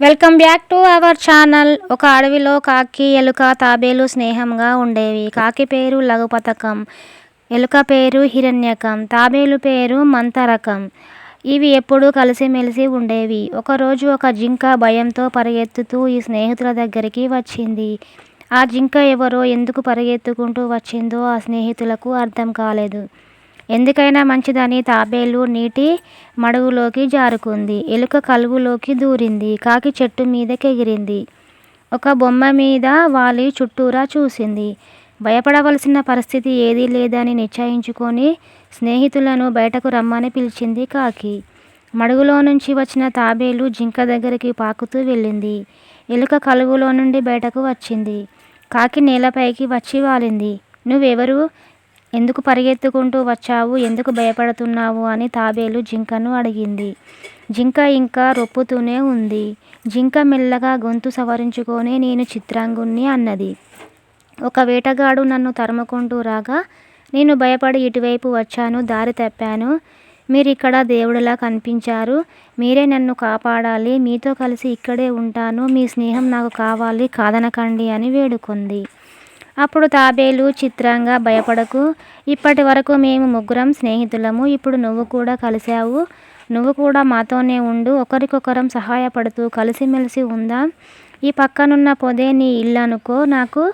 Welcome back to our channel. ఒక అడవిలో కాకి ఎలుక తాబేలు స్నేహంగా ఉండేవి. కాకి పేరు లఘుపతకం ఎలుక పేరు హిరణ్యకం తాబేలు పేరు మంతరకం. ఇవి ఎప్పుడూ కలిసిమెలిసి ఉండేవి. ఒకరోజు ఒక జింక భయంతో పరిగెత్తుతూ ఈ స్నేహితుల దగ్గరికి వచ్చింది. ఆ జింక ఎవరో ఎందుకు పరిగెత్తుకుంటూ వచ్చిందో ఆ స్నేహితులకు అర్థం కాలేదు. ఎందుకైనా మంచిదని తాబేలు నీటి మడుగులోకి జారుకుంది. ఎలుక కలుగులోకి దూరింది. కాకి చెట్టు మీదకెగిరింది. ఒక బొమ్మ మీద వాలి చుట్టూరా చూసింది. భయపడవలసిన పరిస్థితి ఏదీ లేదని నిశ్చయించుకొని స్నేహితులను బయటకు రమ్మని పిలిచింది కాకి. మడుగులో నుంచి వచ్చిన తాబేలు జింక దగ్గరికి పాకుతూ వెళ్ళింది. ఎలుక కలుగులో నుండి బయటకు వచ్చింది. కాకి నేలపైకి వచ్చి వాలింది. నువ్వెవరు? ఎందుకు పరిగెత్తుకుంటూ వచ్చావు? ఎందుకు భయపడుతున్నావు? అని తాబేలు జింకను అడిగింది. జింక ఇంకా రొప్పుతూనే ఉంది. జింక మెల్లగా గొంతు సవరించుకొని నేను చిత్రాంగుణ్ణి అన్నది. ఒక వేటగాడు నన్ను తరుముకుంటూ రాగా నేను భయపడి ఇటువైపు వచ్చాను దారి తప్పాను. మీరు ఇక్కడ దేవుడిలా కనిపించారు. మీరే నన్ను కాపాడాలి. మీతో కలిసి ఇక్కడే ఉంటాను. మీ స్నేహం నాకు కావాలి. కాదనకండి అని వేడుకుంది. అప్పుడు తాబేలు చిత్రంగా భయపడకు. ఇప్పటి వరకు మేము ముగ్గురం స్నేహితులము. ఇప్పుడు నువ్వు కూడా కలిసావు నువ్వు కూడా మాతోనే ఉండు. ఒకరికొకరం సహాయపడుతూ కలిసిమెలిసి ఉందాం. ఈ పక్కనున్న పొదే నీ ఇల్లు అనుకో. నాకు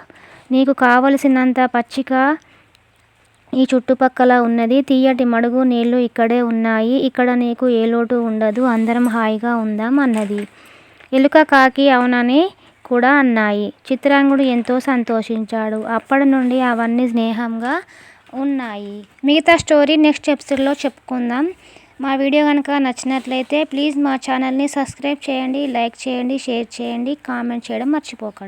నీకు కావలసినంత పచ్చిక ఈ చుట్టుపక్కల ఉన్నది. తీయటి మడుగు నీళ్ళు ఇక్కడే ఉన్నాయి. ఇక్కడ నీకు ఏ లోటు ఉండదు. అందరం హాయిగా ఉందాం అన్నది. ఎలుక కాకి అవునని కూడా అన్నాయి. చిత్రాంగుడు ఎంతో సంతోషించాడు. అప్పటి నుండి అవన్నీ స్నేహంగా ఉన్నాయి. మిగతా స్టోరీ నెక్స్ట్ ఎపిసోడ్లో చెప్పుకుందాం. మా వీడియో కనుక నచ్చినట్లయితే ప్లీజ్ మా ఛానల్ని సబ్స్క్రైబ్ చేయండి లైక్ చేయండి షేర్ చేయండి కామెంట్ చేయడం మర్చిపోకండి.